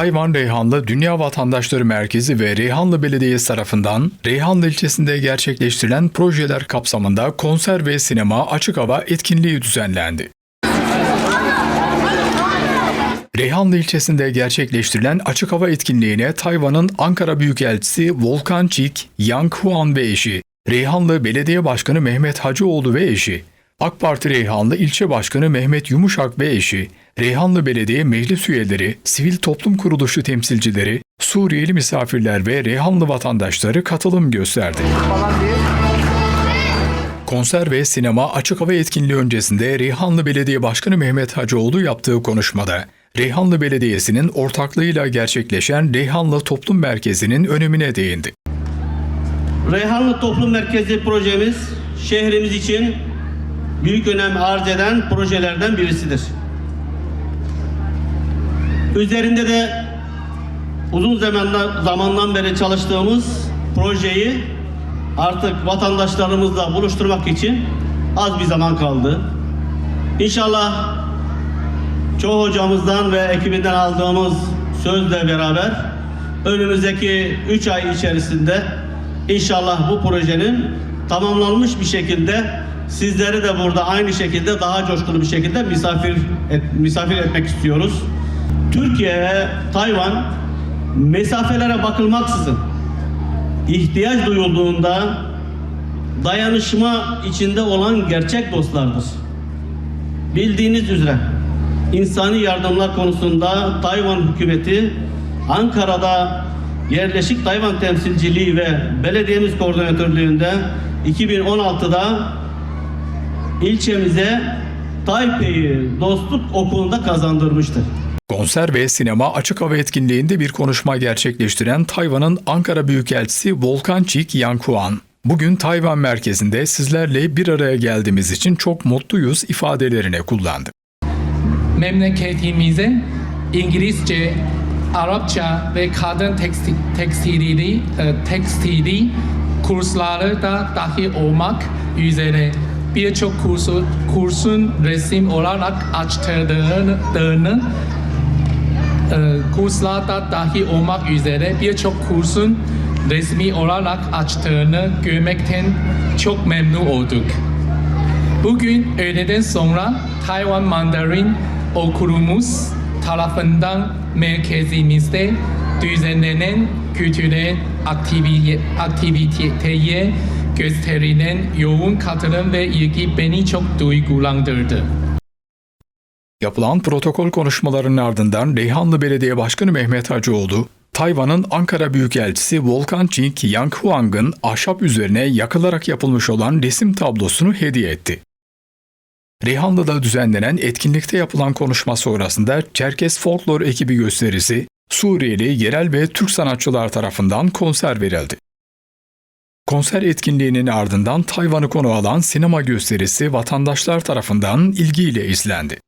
Tayvan Reyhanlı Dünya Vatandaşları Merkezi ve Reyhanlı Belediyesi tarafından Reyhanlı ilçesinde gerçekleştirilen projeler kapsamında konser ve sinema açık hava etkinliği düzenlendi. Reyhanlı ilçesinde gerçekleştirilen açık hava etkinliğine Tayvan'ın Ankara Büyükelçisi Volkan Çik, Yang Huan ve eşi, Reyhanlı Belediye Başkanı Mehmet Hacıoğlu ve eşi, AK Parti Reyhanlı İlçe Başkanı Mehmet Yumuşak ve eşi, Reyhanlı Belediye Meclis üyeleri, sivil toplum kuruluşu temsilcileri, Suriyeli misafirler ve Reyhanlı vatandaşları katılım gösterdi. Konser ve sinema açık hava etkinliği öncesinde Reyhanlı Belediye Başkanı Mehmet Hacıoğlu yaptığı konuşmada, Reyhanlı Belediyesi'nin ortaklığıyla gerçekleşen Reyhanlı Toplum Merkezi'nin önemine değindi. Reyhanlı Toplum Merkezi projemiz şehrimiz için büyük önem arz eden projelerden birisidir. Üzerinde de uzun zamandan, zamandan beri çalıştığımız projeyi artık vatandaşlarımızla buluşturmak için az bir zaman kaldı. İnşallah çoğu hocamızdan ve ekibinden aldığımız sözle beraber önümüzdeki 3 ay içerisinde inşallah bu projenin tamamlanmış bir şekilde sizleri de burada aynı şekilde daha coşkulu bir şekilde misafir et, misafir etmek istiyoruz. Türkiye Tayvan mesafelere bakılmaksızın ihtiyaç duyulduğunda dayanışma içinde olan gerçek dostlardır. Bildiğiniz üzere insani yardımlar konusunda Tayvan hükümeti Ankara'da yerleşik Tayvan temsilciliği ve belediyemiz koordinatörlüğünde 2016'da ilçemize Taipei'yi dostluk okulunda kazandırmıştır. Konser ve sinema açık hava etkinliğinde bir konuşma gerçekleştiren Tayvan'ın Ankara Büyükelçisi Volkan Çik Yankuan, bugün Tayvan merkezinde sizlerle bir araya geldiğimiz için çok mutluyuz ifadelerini kullandı. memleketimize İngilizce, Arapça ve kadın tekstil, tekstili, e, tekstili kursları da dahil olmak üzere birçok kursu, kursun resim olarak açtırdığını e, kurslarda dahil olmak üzere birçok kursun resmi olarak açtığını görmekten çok memnun olduk. Bugün öğleden sonra Tayvan Mandarin okulumuz tarafından merkezimizde düzenlenen kültürel aktivi- aktiviteye gösterilen yoğun katılım ve ilgi beni çok duygulandırdı. Yapılan protokol konuşmalarının ardından Reyhanlı Belediye Başkanı Mehmet Hacıoğlu, Tayvan'ın Ankara Büyükelçisi Volkan Ching Yang Huang'ın ahşap üzerine yakılarak yapılmış olan resim tablosunu hediye etti. Reyhanlı'da düzenlenen etkinlikte yapılan konuşma sonrasında Çerkes Folklor ekibi gösterisi, Suriyeli, yerel ve Türk sanatçılar tarafından konser verildi. Konser etkinliğinin ardından Tayvan'ı konu alan sinema gösterisi vatandaşlar tarafından ilgiyle izlendi.